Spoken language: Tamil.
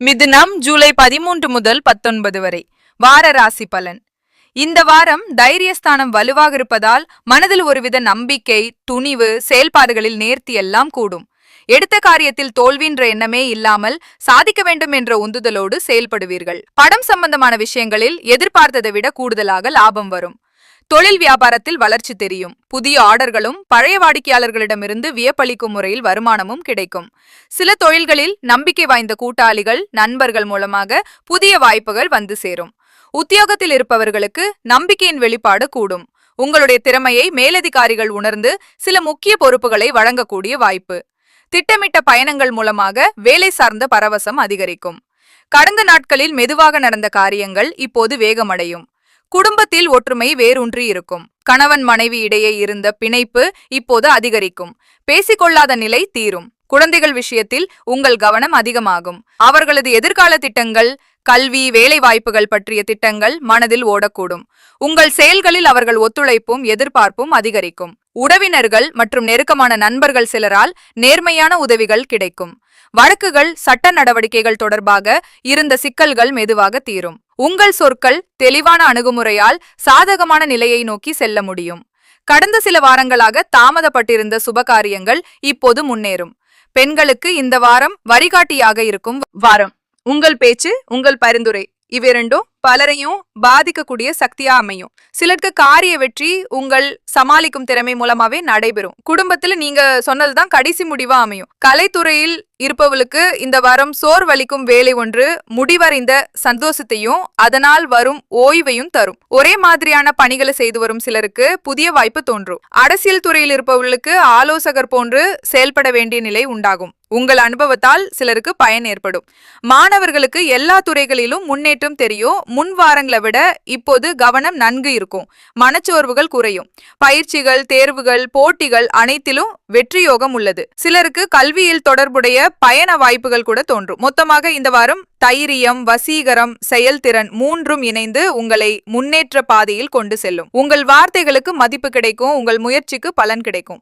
மிதுனம் ஜூலை பதிமூன்று முதல் பத்தொன்பது வரை. வார ராசி பலன். இந்த வாரம் தைரியஸ்தானம் வலுவாக இருப்பதால் மனதில் ஒருவித நம்பிக்கை துணிவு செயல்பாடுகளில் நேர்த்தி எல்லாம் கூடும். எடுத்த காரியத்தில் தோல்வின்ற எண்ணமே இல்லாமல் சாதிக்க வேண்டும் என்ற உந்துதலோடு செயல்படுவீர்கள். படம் சம்பந்தமான விஷயங்களில் எதிர்பார்த்ததை விட கூடுதலாக லாபம் வரும். தொழில் வியாபாரத்தில் வளர்ச்சி தெரியும். புதிய ஆர்டர்களும் பழைய வாடிக்கையாளர்களிடமிருந்து வியப்பளிக்கும் முறையில் வருமானமும் கிடைக்கும். சில தொழில்களில் நம்பிக்கை வாய்ந்த கூட்டாளிகள் நண்பர்கள் மூலமாக புதிய வாய்ப்புகள் வந்து சேரும். உத்தியோகத்தில் இருப்பவர்களுக்கு நம்பிக்கையின் வெளிப்பாடு கூடும். உங்களுடைய திறமையை மேலதிகாரிகள் உணர்ந்து சில முக்கிய பொறுப்புகளை வழங்கக்கூடிய வாய்ப்பு. திட்டமிட்ட பயணங்கள் மூலமாக வேலை சார்ந்த பரவசம் அதிகரிக்கும். கடந்த நாட்களில் மெதுவாக நடந்த காரியங்கள் இப்போது வேகமடையும். குடும்பத்தில் ஒற்றுமை வேரூன்றி இருக்கும். கணவன் மனைவி இடையே இருந்த பிணைப்பு இப்போது அதிகரிக்கும். பேசிக்கொள்ளாத நிலை தீரும். குழந்தைகள் விஷயத்தில் உங்கள் கவனம் அதிகமாகும். அவர்களது எதிர்கால திட்டங்கள் கல்வி வேலை வாய்ப்புகள் பற்றிய திட்டங்கள் மனதில் ஓடக்கூடும். உங்கள் செயல்களில் அவர்கள் ஒத்துழைப்பும் எதிர்பார்ப்பும் அதிகரிக்கும். உறவினர்கள் மற்றும் நெருக்கமான நண்பர்கள் சிலரால் நேர்மையான உதவிகள் கிடைக்கும். வழக்குகள் சட்ட நடவடிக்கைகள் தொடர்பாக இருந்த சிக்கல்கள் மெதுவாக தீரும். உங்கள் சொற்கள் தெளிவான அணுகுமுறையால் சாதகமான நிலையை நோக்கி செல்ல முடியும். கடந்த சில வாரங்களாக தாமதப்பட்டிருந்த சுபகாரியங்கள் இப்போது முன்னேறும். பெண்களுக்கு இந்த வாரம் வழிகாட்டியாக இருக்கும் வாரம். உங்கள் பேச்சு உங்கள் பரிந்துரை இவ்விரண்டும் பலரையும் பாதிக்கக்கூடிய சக்தியா அமையும். சிலருக்கு காரிய வெற்றி உங்கள் சமாளிக்கும் திறமை மூலமாவே நடைபெறும். குடும்பத்துல நீங்க சொன்னதுதான் கடைசி முடிவா அமையும். கலைத்துறையில் இருப்பவளுக்கு இந்த வாரம் சோர்வளிக்கும் வேலை ஒன்று முடிவறிந்த சந்தோஷத்தையும் அதனால் வரும் ஓய்வையும் தரும். ஒரே மாதிரியான பணிகளை செய்து வரும் சிலருக்கு புதிய வாய்ப்பு தோன்றும். அரசியல் துறையில் இருப்பவர்களுக்கு ஆலோசகர் போன்று செயல்பட வேண்டிய நிலை உண்டாகும். உங்கள் அனுபவத்தால் சிலருக்கு பயன் ஏற்படும். மாணவர்களுக்கு எல்லா துறைகளிலும் முன்னேற்றம் தெரியும். முன் வாரங்களை விட இப்போது கவனம் நன்கு இருக்கும். மனச்சோர்வுகள் குறையும். பயிற்சிகள் தேர்வுகள் போட்டிகள் அனைத்திலும் வெற்றியோகம் உள்ளது. சிலருக்கு கல்வியில் தொடர்புடைய பயண வாய்ப்புகள் கூட தோன்றும். மொத்தமாக இந்த வாரம் தைரியம் வசீகரம் செயல்திறன் மூன்றும் இணைந்து உங்களை முன்னேற்ற பாதையில் கொண்டு செல்லும். உங்கள் வார்த்தைகளுக்கு மதிப்பு கிடைக்கும் உங்கள் முயற்சிக்கு பலன் கிடைக்கும்.